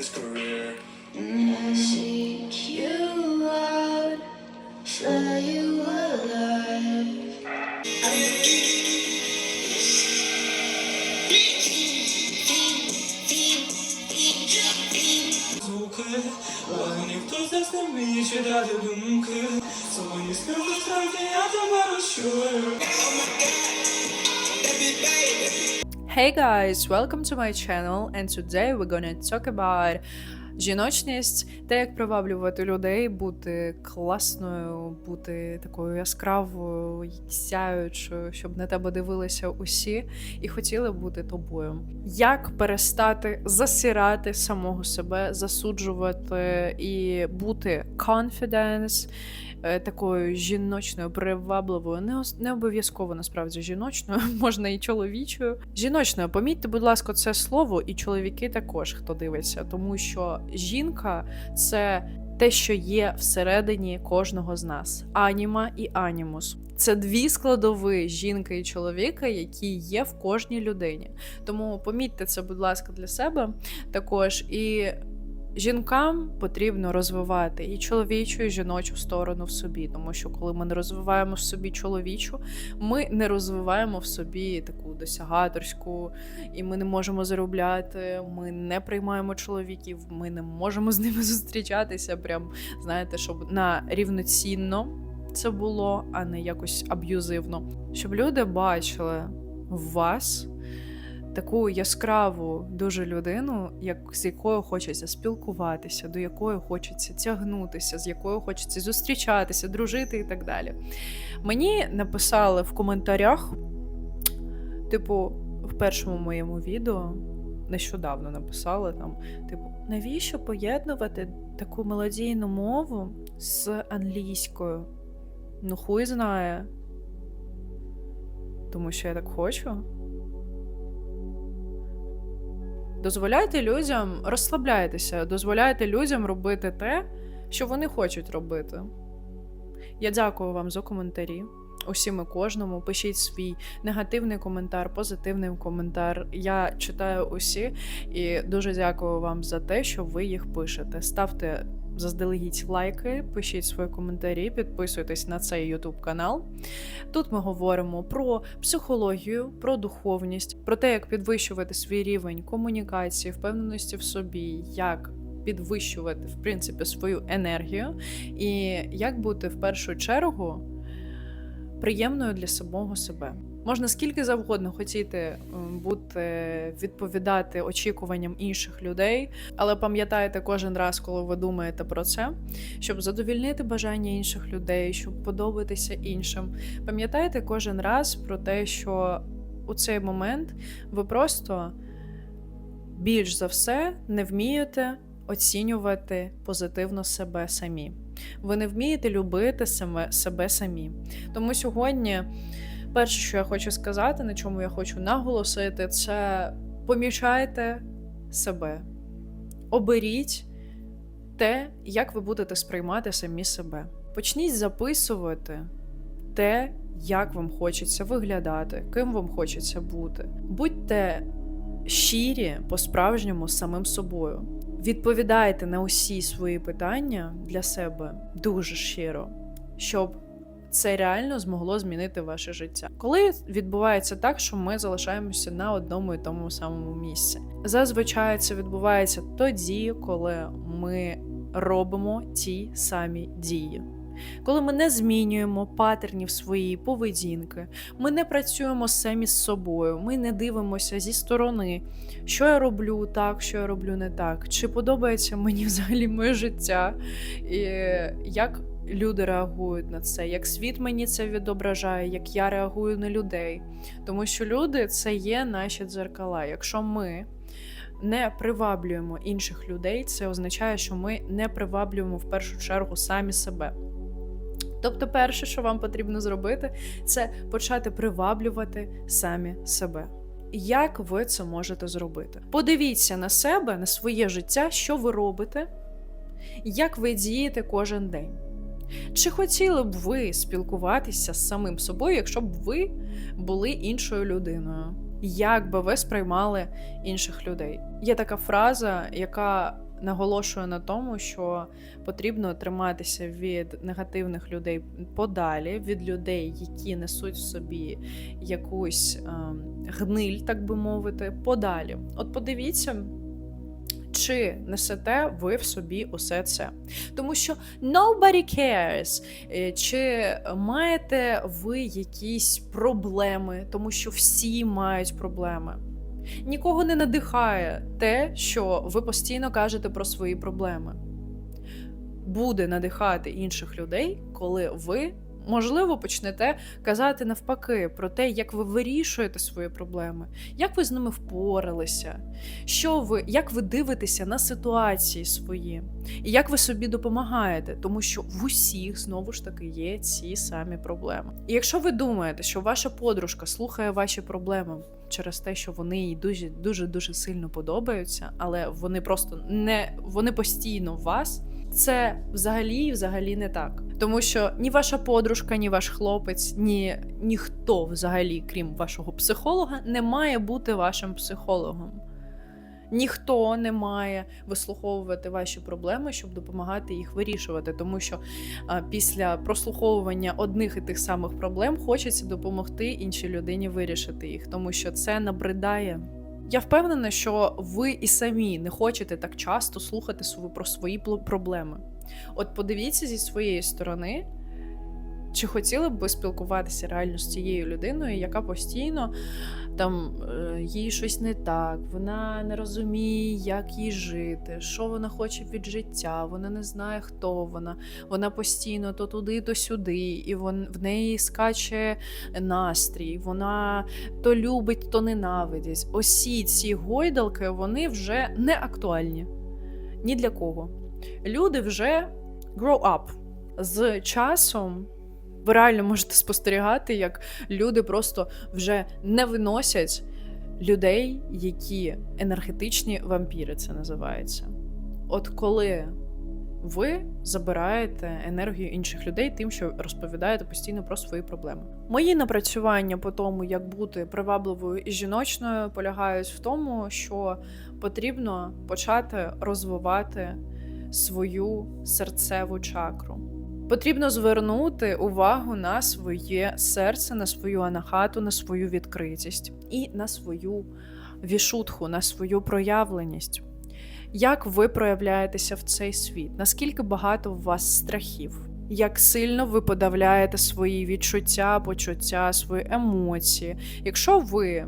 Mr. Hey guys, welcome to my channel, and today we're gonna talk about жіночність, те, як приваблювати людей, бути класною, бути такою яскравою, сяючою, щоб на тебе дивилися усі і хотіли бути тобою. Як перестати засирати самого себе, засуджувати і бути confidence, такою жіночною, привабливою, не, не обов'язково насправді жіночною, можна і чоловічою. Жіночною, помітьте, будь ласка, це слово, і чоловіки також, хто дивиться, тому що жінка це те, що є всередині кожного з нас: аніма і анімус. Це дві складові жінки і чоловіка, які є в кожній людині. Тому помітьте це, будь ласка, для себе також. І Жінкам потрібно розвивати і чоловічу, і жіночу сторону в собі, тому що коли ми не розвиваємо в собі чоловічу, ми не розвиваємо в собі таку досягаторську, і ми не можемо заробляти. Ми не приймаємо чоловіків, ми не можемо з ними зустрічатися. Прям знаєте, щоб на рівноцінно це було, а не якось аб'юзивно. Щоб люди бачили вас таку яскраву дуже людину, як з якою хочеться спілкуватися, до якої хочеться тягнутися, з якою хочеться зустрічатися, дружити і так далі. Мені написали в коментарях, типу, в першому моєму відео. Нещодавно написали там, типу, навіщо поєднувати таку мелодійну мову з англійською? Ну, хуй знає. Тому що я так хочу. Дозволяйте людям розслабляйтеся, дозволяйте людям робити те, що вони хочуть робити. Я дякую вам за коментарі. Усім і кожному. Пишіть свій негативний коментар, позитивний коментар. Я читаю усі і дуже дякую вам за те, що ви їх пишете. Ставте заздалегідь лайки, пишіть свої коментарі, підписуйтесь на цей YouTube канал. Тут ми говоримо про психологію, про духовність, про те, як підвищувати свій рівень комунікації, впевненості в собі, як підвищувати в принципі свою енергію, і як бути в першу чергу приємною для самого себе. Можна скільки завгодно хотіти бути відповідати очікуванням інших людей, але пам'ятайте кожен раз, коли ви думаєте про це, щоб задовільнити бажання інших людей, щоб подобатися іншим. Пам'ятайте кожен раз про те, що у цей момент ви просто більш за все не вмієте оцінювати позитивно себе самі. Ви не вмієте любити себе самі. Тому сьогодні, перше, що я хочу сказати, на чому я хочу наголосити, це помічайте себе. Оберіть те, як ви будете сприймати самі себе. Почніть записувати те, як вам хочеться виглядати, ким вам хочеться бути. Будьте щирі по-справжньому з самим собою. Відповідайте на усі свої питання для себе дуже щиро, щоб це реально змогло змінити ваше життя. Коли відбувається так, що ми залишаємося на одному і тому самому місці. Зазвичай це відбувається тоді, коли ми робимо ті самі дії. Коли ми не змінюємо патернів своєї поведінки, ми не працюємо самі з собою, ми не дивимося зі сторони, що я роблю так, що я роблю не так, чи подобається мені взагалі моє життя, і як люди реагують на це, як світ мені це відображає, як я реагую на людей. Тому що люди це є наші дзеркала. Якщо ми не приваблюємо інших людей, це означає, що ми не приваблюємо в першу чергу самі себе. Тобто, перше, що вам потрібно зробити, це почати приваблювати самі себе. Як ви це можете зробити? Подивіться на себе, на своє життя, що ви робите, як ви дієте кожен день. Чи хотіли б ви спілкуватися з самим собою, якщо б ви були іншою людиною? Як би ви сприймали інших людей? Є така фраза, яка наголошую на тому, що потрібно триматися від негативних людей подалі, від людей, які несуть в собі якусь ем, гниль, так би мовити, подалі. От подивіться. Чи несете ви в собі усе це? Тому що nobody cares, Е, чи маєте ви якісь проблеми, тому що всі мають проблеми. Нікого не надихає те, що ви постійно кажете про свої проблеми. Буде надихати інших людей, коли ви, можливо, почнете казати навпаки про те, як ви вирішуєте свої проблеми, як ви з ними впоралися, що ви, як ви дивитеся на ситуації свої, і як ви собі допомагаєте, тому що в усіх знову ж таки є ці самі проблеми. І якщо ви думаєте, що ваша подружка слухає ваші проблеми через те, що вони їй дуже дуже дуже сильно подобаються, але вони просто не вони постійно вас. Це взагалі взагалі не так. Тому що ні ваша подружка, ні ваш хлопець, ні ніхто взагалі, крім вашого психолога, не має бути вашим психологом. Ніхто не має вислуховувати ваші проблеми, щоб допомагати їх вирішувати, тому що а, після прослуховування одних і тих самих проблем хочеться допомогти іншій людині вирішити їх, тому що це набридає. Я впевнена, що ви і самі не хочете так часто слухати про свої проблеми. От подивіться зі своєї сторони, чи хотіли б ви спілкуватися реально з цією людиною, яка постійно там е, їй щось не так, вона не розуміє, як їй жити, що вона хоче від життя, вона не знає, хто вона. Вона постійно то туди, то сюди, і вон, в неї скаче настрій, вона то любить, то ненавидить. Осі ці гойдалки вони вже не актуальні ні для кого. Люди вже grow up. З часом ви реально можете спостерігати, як люди просто вже не виносять людей, які енергетичні вампіри, це називається. От коли ви забираєте енергію інших людей тим, що розповідаєте постійно про свої проблеми. Мої напрацювання по тому, як бути привабливою і жіночною, полягають в тому, що потрібно почати розвивати свою серцеву чакру. Потрібно звернути увагу на своє серце, на свою анахату, на свою відкритість і на свою вішутху, на свою проявленість. Як ви проявляєтеся в цей світ? Наскільки багато у вас страхів? Як сильно ви подавляєте свої відчуття, почуття, свої емоції? Якщо ви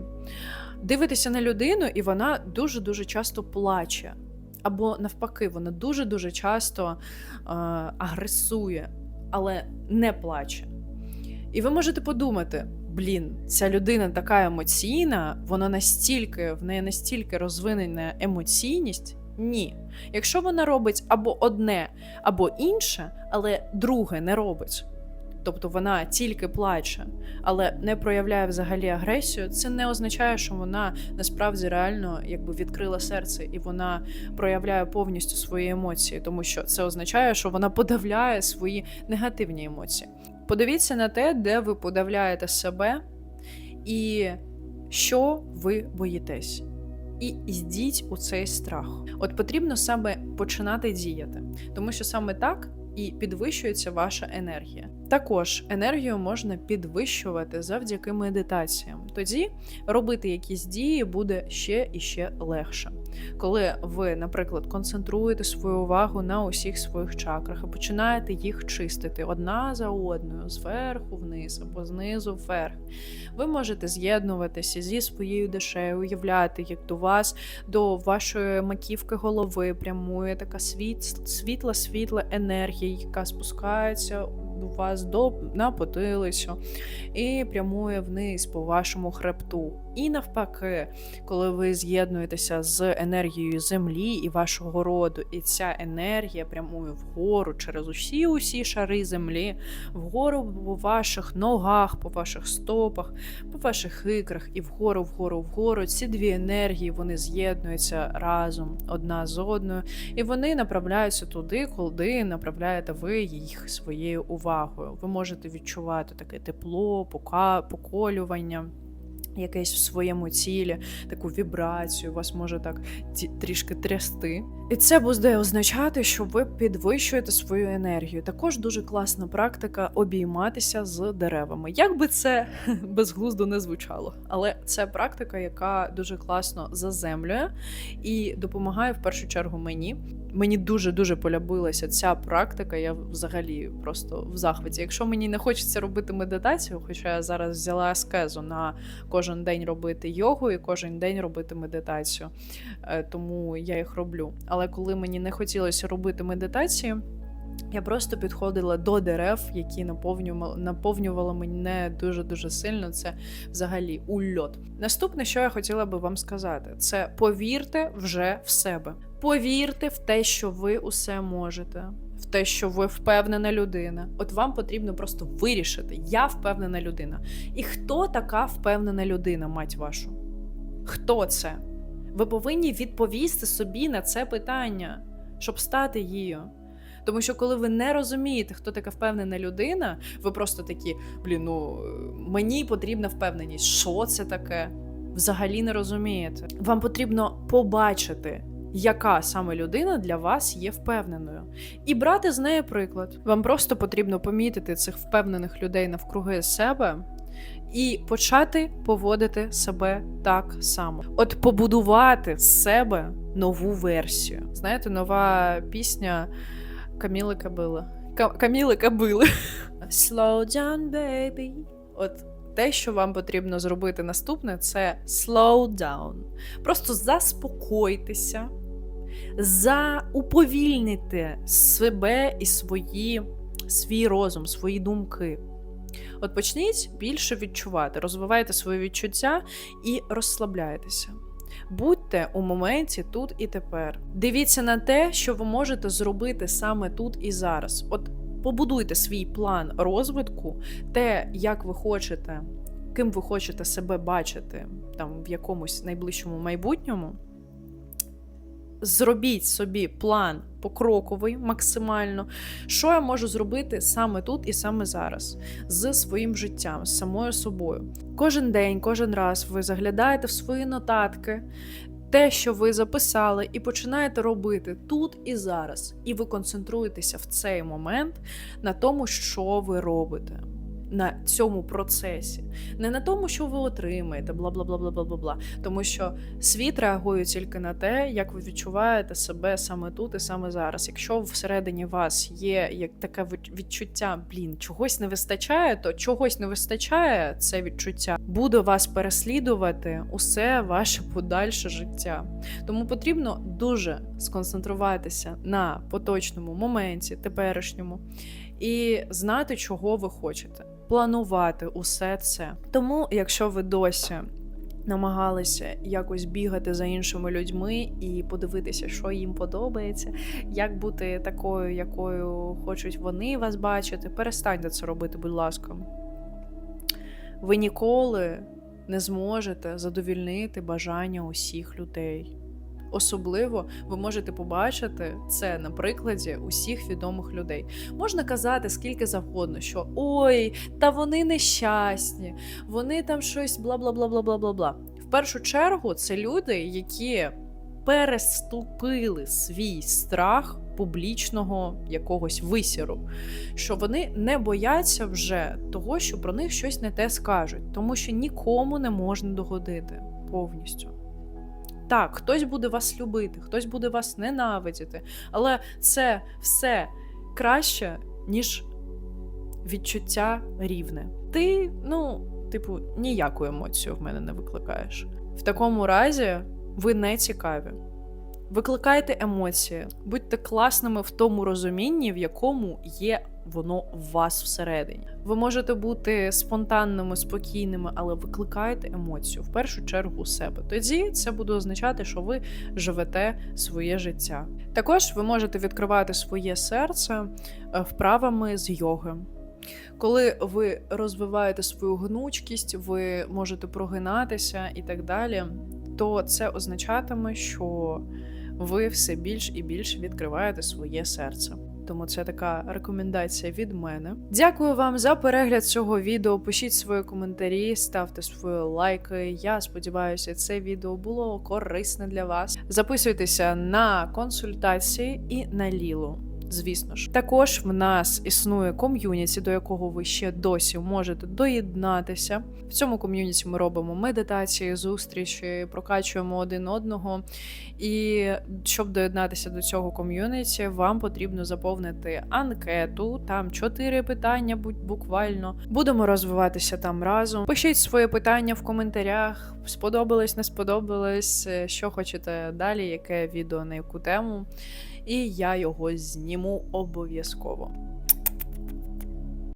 дивитеся на людину, і вона дуже-дуже часто плаче, або навпаки, вона дуже-дуже часто е, агресує, але не плаче. І ви можете подумати: блін, ця людина така емоційна, вона настільки, в неї настільки розвинена емоційність. Ні. Якщо вона робить або одне, або інше, але друге не робить. Тобто вона тільки плаче, але не проявляє взагалі агресію, це не означає, що вона насправді реально якби відкрила серце і вона проявляє повністю свої емоції, тому що це означає, що вона подавляє свої негативні емоції. Подивіться на те, де ви подавляєте себе і що ви боїтесь. І йдіть у цей страх. От потрібно саме починати діяти, тому що саме так і підвищується ваша енергія. Також енергію можна підвищувати завдяки медитаціям. Тоді робити якісь дії буде ще і ще легше. Коли ви, наприклад, концентруєте свою увагу на усіх своїх чакрах і починаєте їх чистити одна за одною, зверху вниз або знизу вверх, ви можете з'єднуватися зі своєю душею, уявляти, як до вас, до вашої маківки голови прямує така світла, світла енергія, яка спускається у вас до на потилицю і прямує вниз по вашому хребту. І навпаки, коли ви з'єднуєтеся з енергією землі і вашого роду, і ця енергія прямує вгору через усі усі шари землі, вгору по ваших ногах, по ваших стопах, по ваших ікрах, і вгору, вгору, вгору. Ці дві енергії вони з'єднуються разом одна з одною, і вони направляються туди, куди направляєте ви їх своєю увагою. Ви можете відчувати таке тепло, поколювання. Якесь в своєму тілі, таку вібрацію, вас може так трішки трясти. І це буде означати, що ви підвищуєте свою енергію. Також дуже класна практика обійматися з деревами. Як би це безглуздо не звучало, але це практика, яка дуже класно заземлює і допомагає в першу чергу мені. Мені дуже дуже полюбилася ця практика. Я взагалі просто в захваті. Якщо мені не хочеться робити медитацію, хоча я зараз взяла аскезу на кожен день робити йогу і кожен день робити медитацію, е, тому я їх роблю. Але коли мені не хотілося робити медитації, я просто підходила до дерев, які наповнювали, наповнювали мене дуже дуже сильно. Це взагалі ульот. Наступне, що я хотіла би вам сказати, це повірте вже в себе. Повірте в те, що ви усе можете, в те, що ви впевнена людина. От вам потрібно просто вирішити: я впевнена людина. І хто така впевнена людина, мать вашу? Хто це? Ви повинні відповісти собі на це питання, щоб стати її. Тому що коли ви не розумієте, хто така впевнена людина, ви просто такі, блін, ну мені потрібна впевненість. Що це таке? Взагалі не розумієте. Вам потрібно побачити, яка саме людина для вас є впевненою, і брати з неї приклад. Вам просто потрібно помітити цих впевнених людей навкруги себе. І почати поводити себе так само. От побудувати з себе нову версію. Знаєте, нова пісня Каміли Кабили. Ка- Каміли Кабили. Slow down, baby. От те, що вам потрібно зробити наступне, це slow down. Просто заспокойтеся, зауповільните себе і свої, свій розум, свої думки. От почніть більше відчувати, розвивайте свої відчуття і розслабляйтеся. Будьте у моменті тут і тепер. Дивіться на те, що ви можете зробити саме тут і зараз. От побудуйте свій план розвитку, те, як ви хочете, ким ви хочете себе бачити там в якомусь найближчому майбутньому. Зробіть собі план покроковий максимально, що я можу зробити саме тут і саме зараз з своїм життям, з самою собою. Кожен день, кожен раз ви заглядаєте в свої нотатки, те, що ви записали, і починаєте робити тут і зараз. І ви концентруєтеся в цей момент на тому, що ви робите. На цьому процесі, не на тому, що ви отримаєте, бла бла бла бла бла бла бла. Тому що світ реагує тільки на те, як ви відчуваєте себе саме тут і саме зараз. Якщо всередині вас є як таке від- відчуття, блін, чогось не вистачає, то чогось не вистачає це відчуття, буде вас переслідувати усе ваше подальше життя. Тому потрібно дуже сконцентруватися на поточному моменті, теперішньому, і знати, чого ви хочете, планувати усе це. Тому, якщо ви досі намагалися якось бігати за іншими людьми і подивитися, що їм подобається, як бути такою, якою хочуть вони вас бачити, перестаньте це робити, будь ласка. Ви ніколи не зможете задовільнити бажання усіх людей. Особливо ви можете побачити це на прикладі усіх відомих людей. Можна казати скільки завгодно, що ой, та вони нещасні, вони там щось бла бла бла бла бла бла бла. В першу чергу це люди, які переступили свій страх публічного якогось висіру, що вони не бояться вже того, що про них щось не те скажуть, тому що нікому не можна догодити повністю. Так, хтось буде вас любити, хтось буде вас ненавидіти, але це все краще, ніж відчуття рівне. Ти, ну, типу, ніяку емоцію в мене не викликаєш. В такому разі ви не цікаві. Викликайте емоції, будьте класними в тому розумінні, в якому є воно в вас всередині. Ви можете бути спонтанними, спокійними, але викликайте емоцію в першу чергу у себе. Тоді це буде означати, що ви живете своє життя. Також ви можете відкривати своє серце е, вправами з йоги. Коли ви розвиваєте свою гнучкість, ви можете прогинатися і так далі, то це означатиме, що ви все більш і більш відкриваєте своє серце. Тому це така рекомендація від мене. Дякую вам за перегляд цього відео. Пишіть свої коментарі, ставте свої лайки. Я сподіваюся, це відео було корисне для вас. Записуйтеся на консультації і на Лілу. Звісно ж, також в нас існує ком'юніті, до якого ви ще досі можете доєднатися. В цьому ком'юніті ми робимо медитації, зустрічі, прокачуємо один одного. І щоб доєднатися до цього ком'юніті, вам потрібно заповнити анкету. Там чотири питання, буквально. Будемо розвиватися там разом. Пишіть свої питання в коментарях. Сподобалось, не сподобалось, е, що хочете далі, яке відео на яку тему. І я його зніму обов'язково.